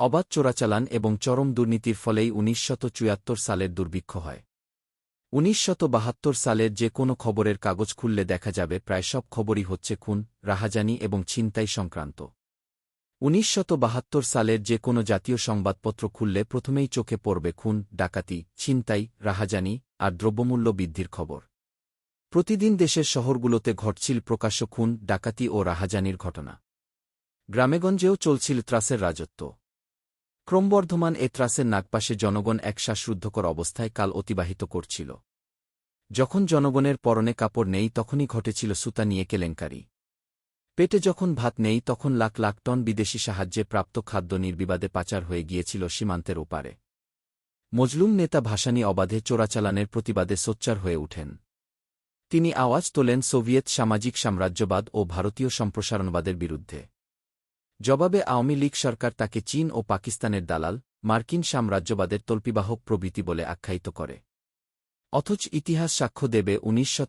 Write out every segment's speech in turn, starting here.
অবাধ চোরাচালান এবং চরম দুর্নীতির ফলেই উনিশ সালের দুর্ভিক্ষ হয়। উনিশ সালের যে কোনো খবরের কাগজ খুললে দেখা যাবে প্রায় সব খবরই হচ্ছে খুন, রাহাজানি এবং ছিনতাই সংক্রান্ত। উনিশ সালের যে কোনো জাতীয় সংবাদপত্র খুললে প্রথমেই চোখে পড়বে খুন, ডাকাতি, ছিনতাই, রাহাজানি আর দ্রব্যমূল্য বৃদ্ধির খবর। প্রতিদিন দেশের শহরগুলোতে ঘটছিল প্রকাশ্য খুন, ডাকাতি ও রাহাজানির ঘটনা। গ্রামেগঞ্জেও চলছিল ত্রাসের রাজত্ব। ক্রমবর্ধমান এ ত্রাসের নাগপাশে জনগণ এক শ্বাসরুদ্ধকর অবস্থায় কাল অতিবাহিত করছিল। যখন জনগণের পরনে কাপড় নেই তখনই ঘটেছিল সুতা নিয়ে কেলেঙ্কারি। পেটে যখন ভাত নেই তখন লাখ লাখ টন বিদেশি সাহায্যে প্রাপ্ত খাদ্য নির্বিবাদে পাচার হয়ে গিয়েছিল সীমান্তের ওপারে। মজলুম নেতা ভাসানী অবাধে চোরাচালানের প্রতিবাদে সোচ্চার হয়ে উঠেন তিনি আওয়াজ তোলেন সোভিয়েত সামাজিক সাম্রাজ্যবাদ ও ভারতীয় সম্প্রসারণবাদের বিরুদ্ধে। জবাবে আওয়ামী লীগ সরকার তাকে চীন ও পাকিস্তানের দালাল, মার্কিন সাম্রাজ্যবাদের তল্পিবাহক প্রভৃতি বলে আখ্যায়িত করে। অথচ ইতিহাস সাক্ষ্য দেবে উনিশ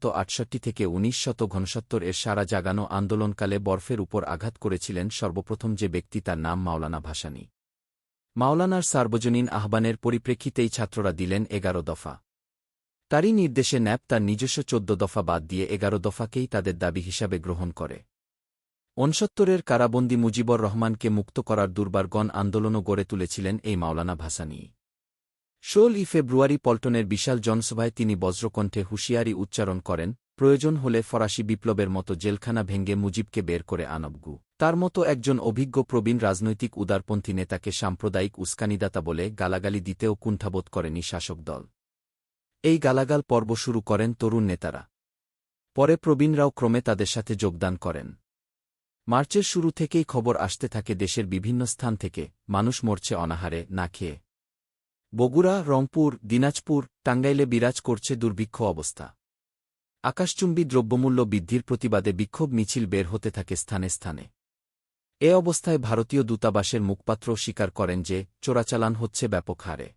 থেকে উনিশ ঘনসত্তর এর সারা জাগানো আন্দোলনকালে বরফের উপর আঘাত করেছিলেন সর্বপ্রথম যে ব্যক্তি তার নাম মাওলানা ভাসানী। মাওলানার সার্বজনীন আহ্বানের পরিপ্রেক্ষিতেই ছাত্ররা দিলেন এগারো দফা। তারই নির্দেশে ন্যাপ তার নিজস্ব চোদ্দ দফা বাদ দিয়ে এগারো দফাকেই তাদের দাবি হিসাবে গ্রহণ করে। ঊনসত্তরের কারাবন্দি মুজিবর রহমানকে মুক্ত করার দুর্বারগণ আন্দোলনও গড়ে তুলেছিলেন এই মাওলানা ভাসানী। ষোল ই ফেব্রুয়ারি পল্টনের বিশাল জনসভায় তিনি বজ্রকণ্ঠে হুঁশিয়ারি উচ্চারণ করেন, প্রয়োজন হলে ফরাসি বিপ্লবের মতো জেলখানা ভেঙ্গে মুজিবকে বের করে আনবগু। তার মতো একজন অভিজ্ঞ প্রবীণ রাজনৈতিক উদারপন্থী নেতাকে সাম্প্রদায়িক উস্কানিদাতা বলে গালাগালি দিতেও কুণ্ঠাবোধ করেনি শাসক দল। এই গালাগাল পর্ব শুরু করেন তরুণ নেতারা। পরে প্রবীণরাও ক্রমে তাদের সাথে যোগদান করেন। মার্চের শুরু থেকেই খবর আসতে থাকে দেশের বিভিন্ন স্থান থেকে, মানুষ মরছে অনাহারে, না খেয়ে। বগুড়া, রংপুর, দিনাজপুর, টাঙ্গাইলে বিরাজ করছে দুর্ভিক্ষ অবস্থা। আকাশচুম্বী দ্রব্যমূল্য বৃদ্ধির প্রতিবাদে বিক্ষোভ মিছিল বের হতে থাকে স্থানে স্থানে। এ অবস্থায় ভারতীয় দূতাবাসের মুখপাত্র স্বীকার করেন যে, চোরাচালান হচ্ছে ব্যাপক হারে।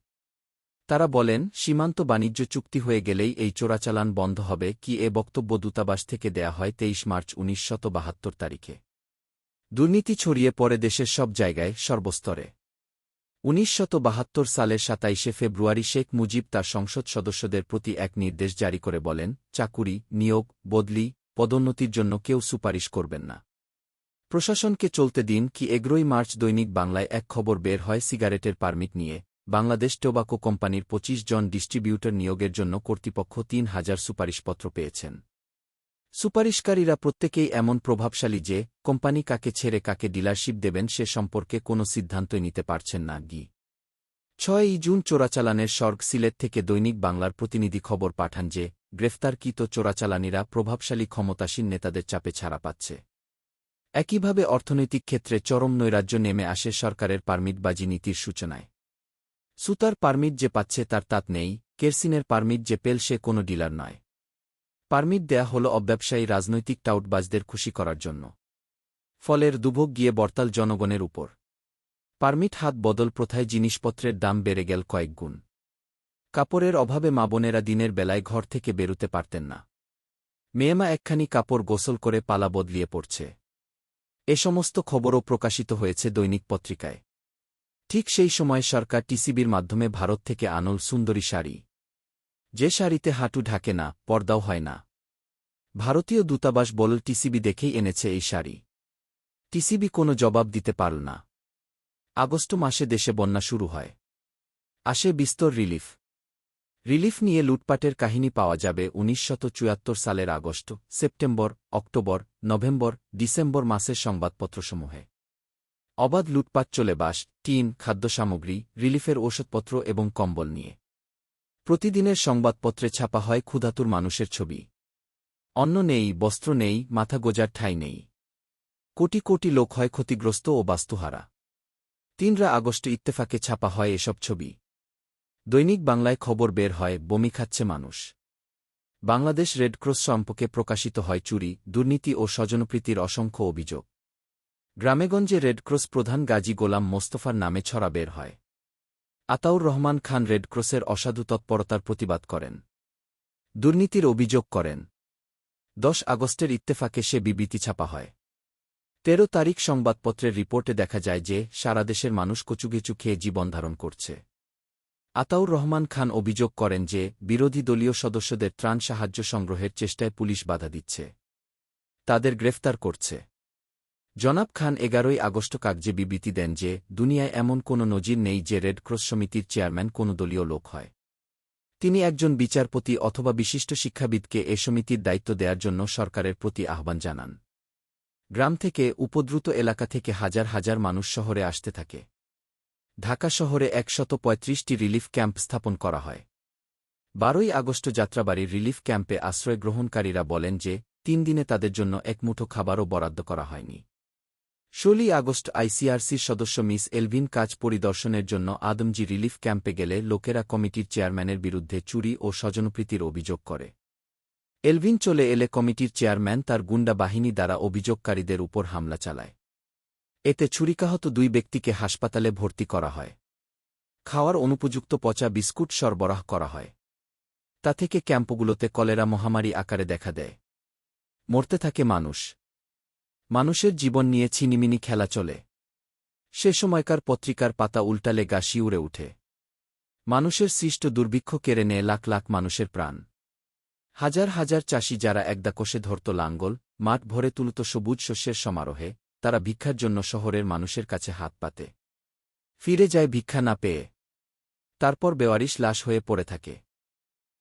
তারা বলেন, সীমান্ত বাণিজ্য চুক্তি হয়ে গেলেই এই চোরাচালান বন্ধ হবে, কি এ বক্তব্য দূতাবাস থেকে দেয়া হয় তেইশ মার্চ উনিশ তারিখে। দুর্নীতি ছড়িয়ে পড়ে দেশের সব জায়গায় সর্বস্তরে। উনিশ সালের সাতাইশে ফেব্রুয়ারি শেখ মুজিব তার সংসদ সদস্যদের প্রতি এক নির্দেশ জারি করে বলেন, চাকুরি, নিয়োগ, বদলি, পদোন্নতির জন্য কেউ সুপারিশ করবেন না। প্রশাসনকে চলতে দিন কি এগ্রোই মার্চ দৈনিক বাংলায় এক খবর বের হয় সিগারেটের পারমিট নিয়ে, বাংলাদেশ টোবাকো কোম্পানির ২৫ জন ডিস্ট্রিবিউটর নিয়োগের জন্য কর্তৃপক্ষ তিন হাজার সুপারিশপত্র পেয়েছেন। সুপারিশকারীরা প্রত্যেকেই এমন প্রভাবশালী যে, কোম্পানি কাকে ছেড়ে কাকে ডিলারশিপ দেবেন সে সম্পর্কে কোনো সিদ্ধান্তই নিতে পারছেন না, গি। ছয়ই জুন চোরাচালানের স্বর্গ সিলেট থেকে দৈনিক বাংলার প্রতিনিধি খবর পাঠান যে, গ্রেফতারকৃত চোরাচালানিরা প্রভাবশালী ক্ষমতাসীন নেতাদের চাপে ছাড়া পাচ্ছে। একইভাবে অর্থনৈতিক ক্ষেত্রে চরম নৈরাজ্য নেমে আসে সরকারের পারমিটবাজি নীতির সূচনায়। সুতার পারমিট যে পাচ্ছে তার তাত নেই, কেরসিনের পারমিট যে পেল সে কোনো ডিলার নয়। পারমিট দেয়া হল অব্যবসায়ী রাজনৈতিক টাউটবাজদের খুশি করার জন্য। ফলের দুভোগ গিয়ে বর্তাল জনগণের উপর। পারমিট হাত বদল প্রথায় জিনিসপত্রের দাম বেড়ে গেল কয়েক গুণ। কাপড়ের অভাবে মা বোনেরা দিনের বেলায় ঘর থেকে বেরুতে পারতেন না। মেয়েমা একখানি কাপড় গোসল করে পালা বদলিয়ে পড়ছে। এ সমস্ত খবরও প্রকাশিত হয়েছে দৈনিক পত্রিকায়। ঠিক সেই সময় সরকার টিসিবির মাধ্যমে ভারত থেকে আনল সুন্দরী শাড়ি যে শাড়িতে হাঁটু ঢাকে না, পর্দাও হয় না। ভারতীয় দূতাবাস বল টিসিবি দেখেই এনেছে এই শাড়ি টিসিবি কোনো জবাব দিতে পারল না। আগস্ট মাসে দেশে বন্যা শুরু হয়। আসে বিস্তর রিলিফ। রিলিফ নিয়ে লুটপাটের কাহিনী পাওয়া যাবে উনিশ সালের August, September, October, November, December মাসের সংবাদপত্রসমূহে। অবাধ লুটপাট চলে বাস, টিন, খাদ্যসামগ্রী, রিলিফের ওষুধপত্র এবং কম্বল নিয়ে। প্রতিদিনের সংবাদপত্রে ছাপা হয় ক্ষুধাতুর মানুষের ছবি। অন্ন নেই, বস্ত্র নেই, মাথা গোজার ঠাঁই নেই। কোটি কোটি লোক হয় ক্ষতিগ্রস্ত ও বাস্তুহারা। তিনরা আগস্ট ইত্তেফাকে ছাপা হয় এসব ছবি। দৈনিক বাংলায় খবর বের হয়, বমি খাচ্ছে মানুষ। বাংলাদেশ রেডক্রস সম্পর্কে প্রকাশিত হয় চুরি, দুর্নীতি ও স্বজনপ্রীতির অসংখ্য অভিযোগ। গ্রামেগঞ্জে রেডক্রস প্রধান গাজী গোলাম মোস্তফার নামে ছড়া বের হয়। আতাউর রহমান খান রেডক্রসের অসাধু তৎপরতার প্রতিবাদ করেন। দুর্নীতির অভিযোগ করেন। দশ আগস্টের ইত্তেফাকে সে বিবৃতি ছাপা হয়। তেরো তারিখ সংবাদপত্রের রিপোর্টে দেখা যায় যে সারা দেশের মানুষ কচুগেচু খেয়ে জীবন ধারণ করছে। আতাউর রহমান খান অভিযোগ করেন যে বিরোধী দলীয় সদস্যদের ত্রাণ সাহায্য সংগ্রহের চেষ্টায় পুলিশ বাধা দিচ্ছে। তাদের গ্রেফতার করছে। জনাব খান এগারোই আগস্ট কাগজে বিবৃতি দেন যে, দুনিয়ায় এমন কোনো নজির নেই যে রেড ক্রস সমিতির চেয়ারম্যান কোনো দলীয় লোক হয়। তিনি একজন বিচারপতি অথবা বিশিষ্ট শিক্ষাবিদকে এ সমিতির দায়িত্ব দেওয়ার জন্য সরকারের প্রতি আহ্বান জানান। গ্রাম থেকে উপদ্রুত এলাকা থেকে হাজার হাজার মানুষ শহরে আসতে থাকে। ঢাকা শহরে একশত পঁয়ত্রিশটি রিলিফ ক্যাম্প স্থাপন করা হয়। বারোই আগস্ট যাত্রাবাড়ির রিলিফ ক্যাম্পে আশ্রয় গ্রহণকারীরা বলেন যে, তিন দিনে তাদের জন্য একমুঠো খাবারও বরাদ্দ করা হয়নি। ষোলই আগস্ট আইসিআরসির সদস্য মিস এলভিন কাজ পরিদর্শনের জন্য আদমজি রিলিফ ক্যাম্পে গেলে লোকেরা কমিটির চেয়ারম্যানের বিরুদ্ধে চুরি ও স্বজনপ্রীতির অভিযোগ করে। এলভিন চলে এলে কমিটির চেয়ারম্যান তার গুন্ডা বাহিনী দ্বারা অভিযোগকারীদের উপর হামলা চালায়। এতে ছুরিকাহত দুই ব্যক্তিকে হাসপাতালে ভর্তি করা হয়। খাওয়ার অনুপযুক্ত পচা বিস্কুট সরবরাহ করা হয়। তা থেকে ক্যাম্পগুলোতে কলেরা মহামারী আকারে দেখা দেয়। মরতে থাকে মানুষ। মানুষের জীবন নিয়ে ছিনিমিনি খেলা চলে। সে সময়কার পত্রিকার পাতা উল্টালে গা শিউরে উঠে। মানুষের সৃষ্ট দুর্ভিক্ষ কেড়ে নেয় লাখ লাখ মানুষের প্রাণ। হাজার হাজার চাষি যারা একদা কোষে ধরত লাঙ্গল, মাঠ ভরে তুলত সবুজ শস্যের সমারোহে, তারা ভিক্ষার জন্য শহরের মানুষের কাছে হাত পাতে। ফিরে যায় ভিক্ষা না পেয়ে। তারপর বেওয়ারিশ লাশ হয়ে পড়ে থাকে।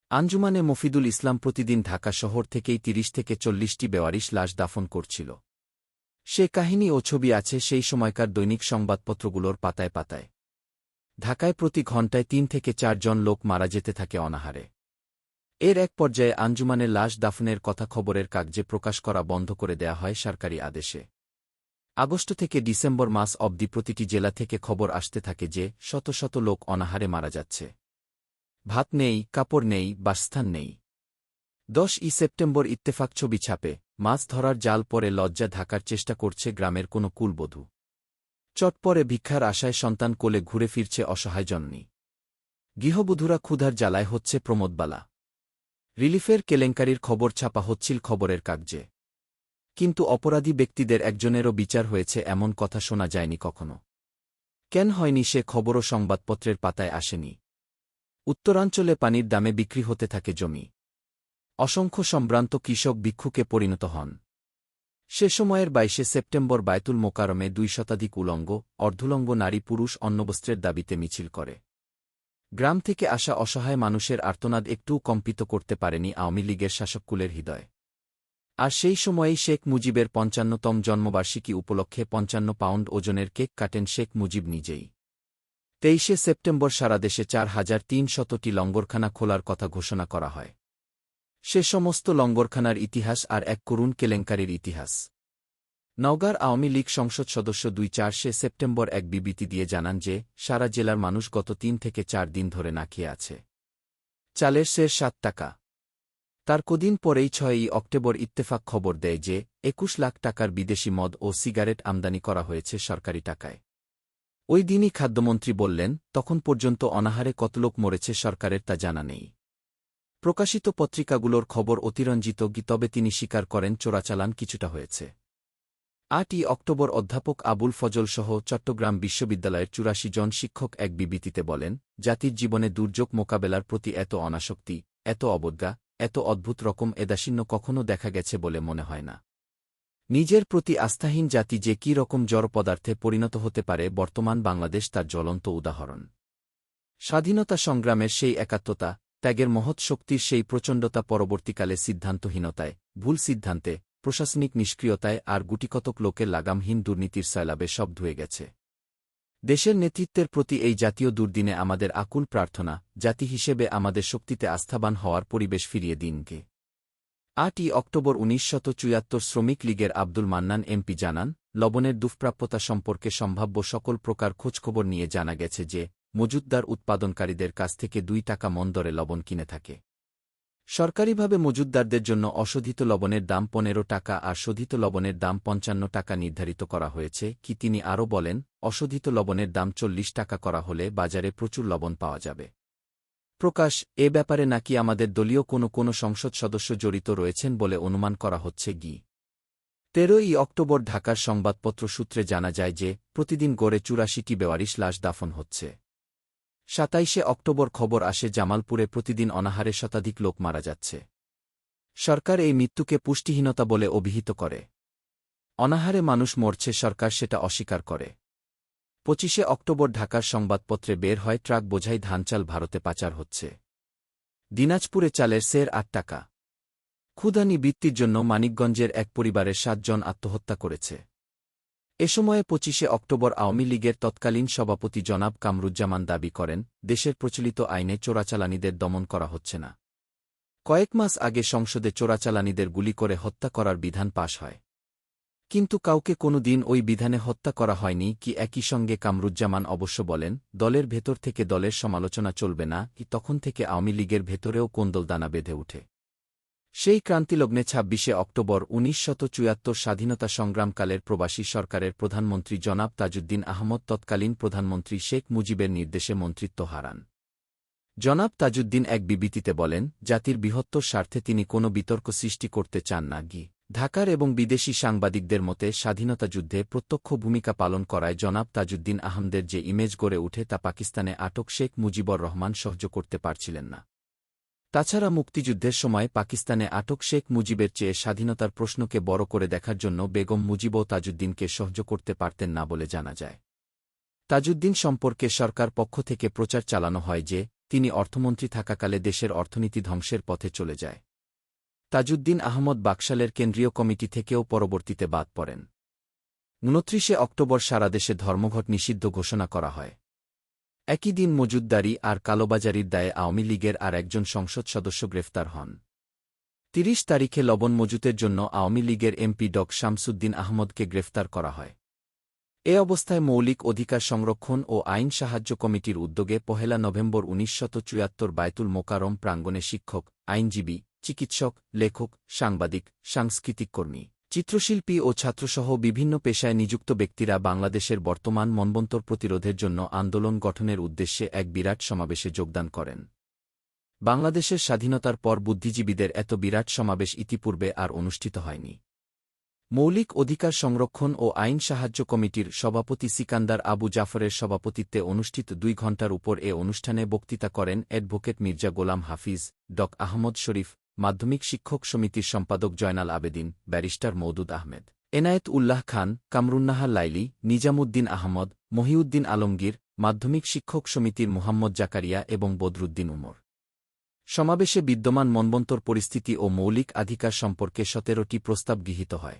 আঞ্জুমানে মফিদুল ইসলাম প্রতিদিন ঢাকা শহর থেকেই তিরিশ থেকে চল্লিশটি বেওয়ারিশ লাশ দাফন করছিল। সে কাহিনী ও ছবি আছে সেই সময়কার দৈনিক সংবাদপত্রগুলোর পাতায় পাতায়। ঢাকায় প্রতি ঘণ্টায় তিন থেকে চারজন লোক মারা যেতে থাকে অনাহারে। এর এক পর্যায়ে আঞ্জুমানের লাশ দাফনের কথা খবরের কাগজে প্রকাশ করা বন্ধ করে দেয়া হয় সরকারি আদেশে। আগস্ট থেকে ডিসেম্বর মাস অবধি প্রতিটি জেলা থেকে খবর আসতে থাকে যে শত শত লোক অনাহারে মারা যাচ্ছে। ভাত নেই, কাপড় নেই, বাসস্থান নেই। দশ ই সেপ্টেম্বর ইত্তেফাক ছবি ছাপে, মাছ ধরার জাল পরে লজ্জা ঢাকার চেষ্টা করছে গ্রামের কোনো কুলবধূ। চটপরে ভিক্ষার আশায় সন্তান কোলে ঘুরে ফিরছে অসহায় জন্মী গৃহবধূরা ক্ষুধার জ্বালায় হচ্ছে প্রমোদবালা। রিলিফের কেলেঙ্কারির খবর ছাপা হচ্ছিল খবরের কাগজে। কিন্তু অপরাধী ব্যক্তিদের একজনেরও বিচার হয়েছে এমন কথা শোনা যায়নি কখনো। কেন হয়নি সে খবরও সংবাদপত্রের পাতায় আসেনি। উত্তরাঞ্চলে পানির দামে বিক্রি হতে থাকে জমি। অসংখ্য সম্ভ্রান্ত কৃষক ভিক্ষুকে পরিণত হন। সে সময়ের বাইশে সেপ্টেম্বর বায়তুল মোকারমে দুই শতাধিক উলঙ্গ, অর্ধুলঙ্গ নারী পুরুষ অন্নবস্ত্রের দাবিতে মিছিল করে। গ্রাম থেকে আসা অসহায় মানুষের আর্তনাদ একটুও কম্পিত করতে পারেনি আওয়ামী লীগের শাসককুলের হৃদয়। আর সেই সময়েই শেখ মুজিবের পঞ্চান্নতম জন্মবার্ষিকী উপলক্ষে পঞ্চান্ন পাউন্ড ওজনের কেক কাটেন শেখ মুজিব নিজেই। তেইশে সেপ্টেম্বর সারা দেশে চার হাজার তিন শতটি লঙ্গরখানা খোলার কথা ঘোষণা করা হয়। সে সমস্ত লঙ্গরখানার ইতিহাস আর এক করুণ কেলেঙ্কারির ইতিহাস। নওগাঁর আওয়ামী লীগ সংসদ সদস্য দুই চারশে সেপ্টেম্বর এক বিবৃতি দিয়ে জানান যে, সারা জেলার মানুষ গত তিন থেকে চার দিন ধরে না খেয়ে আছে। চালের শের সাত টাকা। তার কদিন পরেই ছয়ই অক্টোবর ইত্তেফাক খবর দেয় যে, একুশ লাখ টাকার বিদেশি মদ ও সিগারেট আমদানি করা হয়েছে সরকারি টাকায়। ওই দিনই খাদ্যমন্ত্রী বললেন, তখন পর্যন্ত অনাহারে কত লোক মরেছে সরকারের তা জানা নেই। প্রকাশিত পত্রিকাগুলোর খবর অতিরঞ্জিত তবে তিনি স্বীকার করেন চোরাচালান কিছুটা হয়েছে। আটই অক্টোবর অধ্যাপক আবুল ফজল সহ চট্টগ্রাম বিশ্ববিদ্যালয়ের চুরাশি জন শিক্ষক এক বিবৃতিতে বলেন, জাতির জীবনে দুর্যোগ মোকাবেলার প্রতি এত অনাসক্তি, এত অবজ্ঞা, এত অদ্ভুত রকম এদাসীন্য কখনও দেখা গেছে বলে মনে হয় না। নিজের প্রতি আস্থাহীন জাতি যে কী রকম জড় পদার্থে পরিণত হতে পারে বর্তমান বাংলাদেশ তার জ্বলন্ত উদাহরণ। স্বাধীনতা সংগ্রামের সেই একাত্মতা ত্যাগের মহৎ শক্তির সেই প্রচণ্ডতা পরবর্তীকালে সিদ্ধান্তহীনতায়, ভুল সিদ্ধান্তে, প্রশাসনিক নিষ্ক্রিয়তায় আর গুটিকতক লোকের লাগামহীন দুর্নীতির সয়লাবে সব ধুয়ে গেছে। দেশের নেতৃত্বের প্রতি এই জাতীয় দুর্দিনে আমাদের আকুল প্রার্থনা, জাতি হিসেবে আমাদের শক্তিতে আস্থাবান হওয়ার পরিবেশ ফিরিয়ে দিনকে আটই অক্টোবর চুয়াত্তর শ্রমিক লীগের আব্দুল মান্নান এমপি জানান, লবণের দুষ্প্রাপ্যতা সম্পর্কে সম্ভাব্য সকল প্রকার খোঁজখবর নিয়ে জানা গেছে যে মজুদ্দার উৎপাদনকারীদের কাছ থেকে দুই টাকা মন দরে লবণ কিনে থাকে। সরকারিভাবে মজুদ্দারদের জন্য অশোধিত লবণের দাম পনেরো টাকা আর শোধিত লবণের দাম পঞ্চান্ন টাকা নির্ধারিত করা হয়েছে, কি তিনি আরও বলেন, অশোধিত লবণের দাম চল্লিশ টাকা করা হলে বাজারে প্রচুর লবণ পাওয়া যাবে। প্রকাশ, এ ব্যাপারে নাকি আমাদের দলীয় কোনো কোনো সংসদ সদস্য জড়িত রয়েছেন বলে অনুমান করা হচ্ছে গি। তেরোই অক্টোবর ঢাকার সংবাদপত্র সূত্রে জানা যায় যে, প্রতিদিন গড়ে চুরাশিটি বেওয়ারিশ লাশ দাফন হচ্ছে। সাতাইশে অক্টোবর খবর আসে জামালপুরে প্রতিদিন অনাহারে শতাধিক লোক মারা যাচ্ছে। সরকার এই মৃত্যুকে পুষ্টিহীনতা বলে অভিহিত করে। অনাহারে মানুষ মরছে, সরকার সেটা অস্বীকার করে। পঁচিশে অক্টোবর ঢাকার সংবাদপত্রে বের হয়, ট্রাক বোঝাই ধানচাল ভারতে পাচার হচ্ছে। দিনাজপুরে চালের সের আট টাকা। ক্ষুদানি বৃত্তির জন্য মানিকগঞ্জের এক পরিবারের সাতজন আত্মহত্যা করেছে। এ সময়ে পঁচিশে অক্টোবর আওয়ামী লীগের তৎকালীন সভাপতি জনাব কামরুজ্জামান দাবি করেন, দেশের প্রচলিত আইনে চোরাচালানিদের দমন করা হচ্ছে না। কয়েক মাস আগে সংসদে চোরাচালানিদের গুলি করে হত্যা করার বিধান পাশ হয়। কিন্তু কাউকে কোনো দিন ওই বিধানে হত্যা করা হয়নি কি একই সঙ্গে কামরুজ্জামান অবশ্য বলেন, দলের ভেতর থেকে দলের সমালোচনা চলবে না কি তখন থেকে আওয়ামী লীগের ভেতরেও কোন্দলদানা বেঁধে উঠে সেই ক্রান্তিলগ্নে ছাব্বিশে অক্টোবর উনিশ চুয়াত্তর স্বাধীনতা সংগ্রামকালের প্রবাসী সরকারের প্রধানমন্ত্রী জনাব তাজুদ্দিন আহমদ তৎকালীন প্রধানমন্ত্রী শেখ মুজিবের নির্দেশে মন্ত্রিত্ব হারান। জনাব তাজুদ্দিন এক বিবৃতিতে বলেন, জাতির বৃহত্তর স্বার্থে তিনি কোনো বিতর্ক সৃষ্টি করতে চান না। গি, ঢাকার এবং বিদেশি সাংবাদিকদের মতে স্বাধীনতা যুদ্ধে প্রত্যক্ষ ভূমিকা পালন করায় জনাব তাজুদ্দিন আহমদের যে ইমেজ গড়ে উঠে তা পাকিস্তানে আটক শেখ মুজিবর রহমান সহ্য করতে পারছিলেন না। তাছাড়া মুক্তিযুদ্ধের সময় পাকিস্তানে আটক শেখ মুজিবের চেয়ে স্বাধীনতার প্রশ্নকে বড় করে দেখার জন্য বেগম মুজিবও তাজুদ্দিনকে সহ্য করতে পারতেন না বলে জানা যায়। তাজুদ্দিন সম্পর্কে সরকার পক্ষ থেকে প্রচার চালানো হয় যে, তিনি অর্থমন্ত্রী থাকাকালে দেশের অর্থনীতি ধ্বংসের পথে চলে যায়। তাজুদ্দিন আহমদ বাকশালের কেন্দ্রীয় কমিটি থেকেও পরবর্তীতে বাদ পড়েন। উনত্রিশে অক্টোবর সারা দেশে ধর্মঘট নিষিদ্ধ ঘোষণা করা হয়। একই দিন মজুদ্দারি আর কালোবাজারির দায়ে আওয়ামী লীগের আর একজন সংসদ সদস্য গ্রেফতার হন। তিরিশ তারিখে লবণ মজুতের জন্য আওয়ামী লীগের এমপি ডক শামসুদ্দিন আহমদকে গ্রেফতার করা হয়। এ অবস্থায় মৌলিক অধিকার সংরক্ষণ ও আইন সাহায্য কমিটির উদ্যোগে পহেলা নভেম্বর উনিশশত চুয়াত্তর বায়তুল মোকারম প্রাঙ্গণে শিক্ষক, আইনজীবী, চিকিৎসক, লেখক, সাংবাদিক, সাংস্কৃতিক কর্মী চিত্রশিল্পী ও ছাত্রসহ বিভিন্ন পেশায় নিযুক্ত ব্যক্তিরা বাংলাদেশের বর্তমান মনবন্তর প্রতিরোধের জন্য আন্দোলন গঠনের উদ্দেশ্যে এক বিরাট সমাবেশে যোগদান করেন। বাংলাদেশের স্বাধীনতার পর বুদ্ধিজীবীদের এত বিরাট সমাবেশ ইতিপূর্বে আর অনুষ্ঠিত হয়নি। মৌলিক অধিকার সংরক্ষণ ও আইন সাহায্য কমিটির সভাপতি সিকান্দার আবু জাফরের সভাপতিত্বে অনুষ্ঠিত দুই ঘণ্টার উপর এ অনুষ্ঠানে বক্তৃতা করেন অ্যাডভোকেট মির্জা গোলাম হাফিজ ডক আহমদ শরীফ মাধ্যমিক শিক্ষক সমিতির সম্পাদক জয়নাল আবেদিন, ব্যারিস্টার মৌদুদ আহমেদ। এনায়েত উল্লাহ খান, কামরুন্নাহার লাইলি, নিজামুদ্দিন আহমদ, মহিউদ্দিন আলমগীর, মাধ্যমিক শিক্ষক সমিতির মুহাম্মদ জাকারিয়া এবং বদরুদ্দিন উমর। সমাবেশে বিদ্যমান মনবন্তর পরিস্থিতি ও মৌলিক অধিকার সম্পর্কে সতেরোটি প্রস্তাব গৃহীত হয়।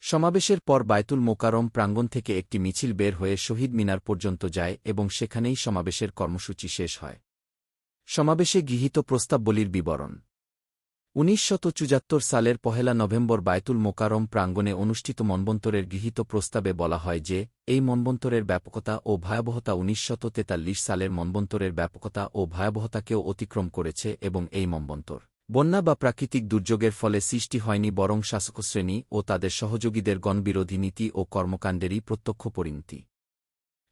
সমাবেশের পর বায়তুল মোকারম প্রাঙ্গণ থেকে একটি মিছিল বের হয়ে শহীদ মিনার পর্যন্ত যায় এবং সেখানেই সমাবেশের কর্মসূচি শেষ হয়। সমাবেশে গৃহীত প্রস্তাববলির বিবরণ। উনিশ সালের পহেলা নভেম্বর বায়তুল মোকারম প্রাঙ্গণে অনুষ্ঠিত মনবন্তরের গৃহীত প্রস্তাবে বলা হয় যে, এই মনবন্তরের ব্যাপকতা ও ভয়াবহতা উনিশ সালের মনবন্তরের ব্যাপকতা ও ভয়াবহতাকেও অতিক্রম করেছে এবং এই মনবন্তর বন্যা বা প্রাকৃতিক দুর্যোগের ফলে সৃষ্টি হয়নি বরং শাসকশ্রেণী ও তাদের সহযোগীদের গণবিরোধী নীতি ও কর্মকাণ্ডেরই প্রত্যক্ষ পরিণতি।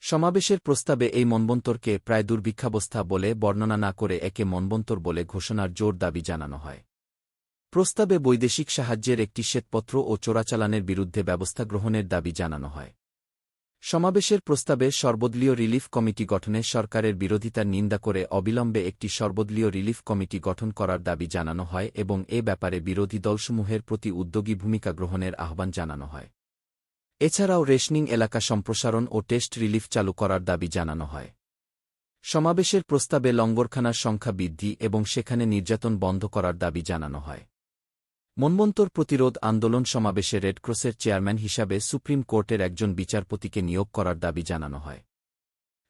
সমাবেশের প্রস্তাবে এই মনবন্তরকে প্রায় দুর্ভিক্ষাবস্থা বলে বর্ণনা না করে একে মনবন্তর বলে ঘোষণার জোর দাবি জানানো হয়। প্রস্তাবে বৈদেশিক সাহায্যের একটি শ্বেতপত্র ও চোরাচালানের বিরুদ্ধে ব্যবস্থা গ্রহণের দাবি জানানো হয়। সমাবেশের প্রস্তাবে সর্বদলীয় রিলিফ কমিটি গঠনে সরকারের বিরোধিতার নিন্দা করে অবিলম্বে একটি সর্বদলীয় রিলিফ কমিটি গঠন করার দাবি জানানো হয় এবং এ ব্যাপারে বিরোধী দলসমূহের প্রতি উদ্যোগী ভূমিকা গ্রহণের আহ্বান জানানো হয়। এছাড়াও রেশনিং এলাকা সম্প্রসারণ ও টেস্ট রিলিফ চালু করার দাবি জানানো হয়। সমাবেশের প্রস্তাবে লঙ্গরখানার সংখ্যা বৃদ্ধি এবং সেখানে নির্যাতন বন্ধ করার দাবি জানানো হয়। মনমন্তর প্রতিরোধ আন্দোলন সমাবেশে রেডক্রসের চেয়ারম্যান হিসাবে সুপ্রিম কোর্টের একজন বিচারপতিকে নিয়োগ করার দাবি জানানো হয়।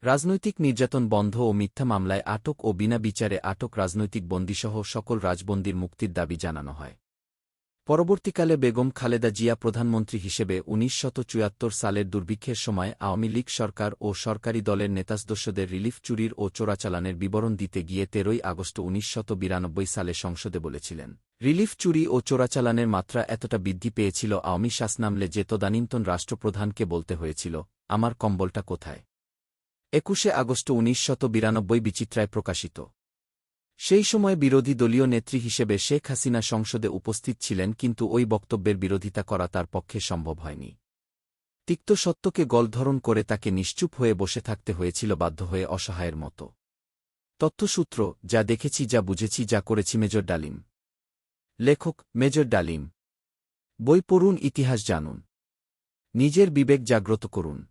রাজনৈতিক নির্যাতন বন্ধ ও মিথ্যা মামলায় আটক ও বিনা বিচারে আটক রাজনৈতিক বন্দীসহ সকল রাজবন্দীর মুক্তির দাবি জানানো হয়। পরবর্তীকালে বেগম খালেদা জিয়া প্রধানমন্ত্রী হিসেবে উনিশ সালের দুর্ভিক্ষের সময় আওয়ামী লীগ সরকার ও সরকারি দলের নেতাসদস্যদের রিলিফ চুরির ও চোরাচালানের বিবরণ দিতে গিয়ে তেরোই আগস্ট উনিশ সালে সংসদে বলেছিলেন, রিলিফ চুরি ও চোরাচালানের মাত্রা এতটা বৃদ্ধি পেয়েছিল আওয়ামী শাসনামলে যে তদানীন্তন রাষ্ট্রপ্রধানকে বলতে হয়েছিল, আমার কম্বলটা কোথায়? একুশে আগস্ট উনিশ বিচিত্রায় প্রকাশিত সেই সময় বিরোধী দলীয় নেত্রী হিসেবে শেখ হাসিনা সংসদে উপস্থিত ছিলেন কিন্তু ওই বক্তব্যের বিরোধিতা করা তার পক্ষে সম্ভব হয়নি। তিক্ত সত্যকে গলধরণ করে তাকে নিশ্চুপ হয়ে বসে থাকতে হয়েছিল বাধ্য হয়ে অসহায়ের মতো। তথ্যসূত্র, যা দেখেছি, যা বুঝেছি, যা করেছি মেজর ডালিম। লেখক, মেজর ডালিম। বই পড়ুন, ইতিহাস জানুন। নিজের বিবেক জাগ্রত করুন।